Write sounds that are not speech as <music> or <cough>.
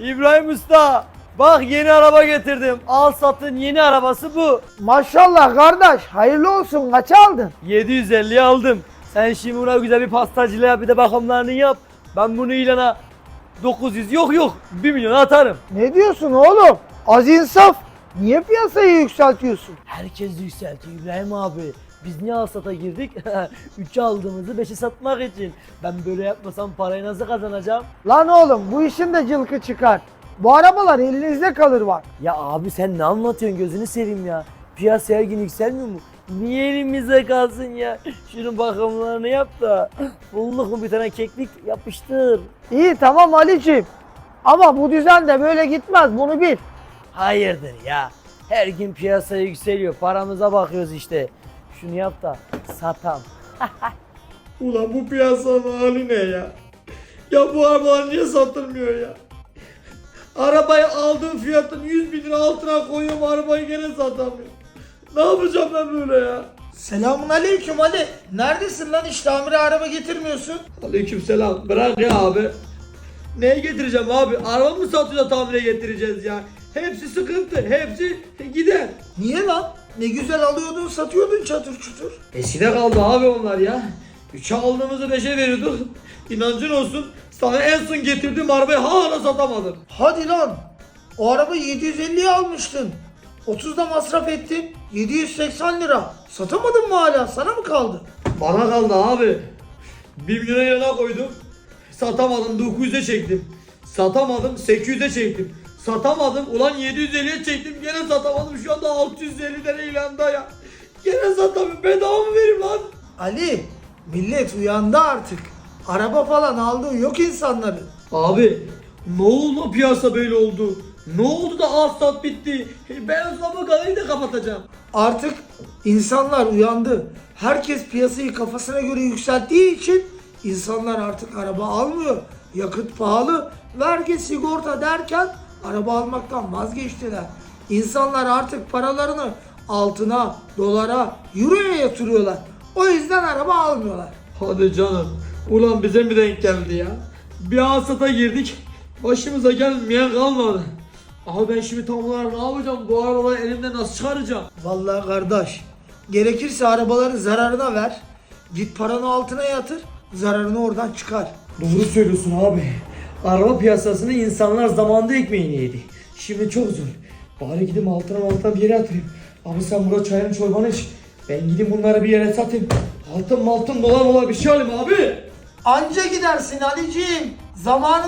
İbrahim Usta bak yeni araba getirdim. Al satın yeni arabası bu. Maşallah kardeş hayırlı olsun kaça aldın? 750'ye aldım. Sen şimdi buna güzel bir pastacılığı yap bir de bakımlarını yap. Ben bunu ilana 900 yok yok 1 milyon atarım. Ne diyorsun oğlum? Az insaf. Niye piyasayı yükseltiyorsun? Herkes yükseltiyor İbrahim abi. Biz niye alsata girdik? <laughs> 3'e aldığımızı 5'e satmak için. Ben böyle yapmasam parayı nasıl kazanacağım? Lan oğlum bu işin de cılkı çıkar. Bu arabalar elinizde kalır bak. Ya abi sen ne anlatıyorsun gözünü seveyim ya. Piyasa her gün yükselmiyor mu? Niye elimize kalsın ya? Şunun bakımlarını yap da. <laughs> Bulduk mu bir tane keklik yapıştır. İyi tamam Ali'ciğim. Ama bu düzen de böyle gitmez bunu bil. Hayırdır ya? Her gün piyasa yükseliyor. Paramıza bakıyoruz işte. Şunu yap da satam. <laughs> Ulan bu piyasanın hali ne ya? Ya bu arabalar niye satılmıyor ya? Arabayı aldığım fiyatın 100 bin lira altına koyuyorum arabayı gene satamıyorum. Ne yapacağım ben böyle ya? Selamun aleyküm Ali. Neredesin lan hiç tamire araba getirmiyorsun? Aleyküm selam. Bırak ya abi. Neye getireceğim abi? Araba mı satıyor da tamire getireceğiz ya? Hepsi sıkıntı. Hepsi gider. Niye lan? Ne güzel alıyordun satıyordun çatır çutur. Eskide kaldı abi onlar ya. 3'e aldığımızı 5'e veriyorduk. İnancın olsun sana en son getirdiğim arabayı hala satamadım. Hadi lan. O arabayı 750'ye almıştın. 30 da masraf ettin. 780 lira. Satamadın mı hala? Sana mı kaldı? Bana kaldı abi. 1 milyona yana koydum. Satamadım 900'e çektim. Satamadım 800'e çektim. Satamadım ulan 750'ye çektim gene satamadım şu anda 650 lira ilanda ya. Gene satamıyorum bedava mı vereyim lan? Ali, millet uyandı artık. Araba falan aldığı yok insanların. Abi ne oldu piyasa böyle oldu? Ne oldu da az sat bitti? Ben o zaman galayı da kapatacağım. Artık insanlar uyandı. Herkes piyasayı kafasına göre yükselttiği için insanlar artık araba almıyor. Yakıt pahalı, vergi, sigorta derken araba almaktan vazgeçtiler. İnsanlar artık paralarını altına, dolara, euroya yatırıyorlar. O yüzden araba almıyorlar. Hadi canım. Ulan bize mi denk geldi ya? Bir hasata girdik. Başımıza gelmeyen kalmadı. Aha ben şimdi tam olarak ne yapacağım? Bu arabayı elimden nasıl çıkaracağım? Vallahi kardeş, gerekirse arabaları zararına ver. Git paranı altına yatır, zararını oradan çıkar. Doğru söylüyorsun abi. Araba piyasasında insanlar zamanında ekmeğini yedi. Şimdi çok zor. Bari gidip altına altına bir yere atayım. Abi sen burada çayını çorbanı iç. Ben gideyim bunları bir yere satayım. Altın maltın dolar molar bir şey alayım abi. Anca gidersin Ali'ciğim. Zamanı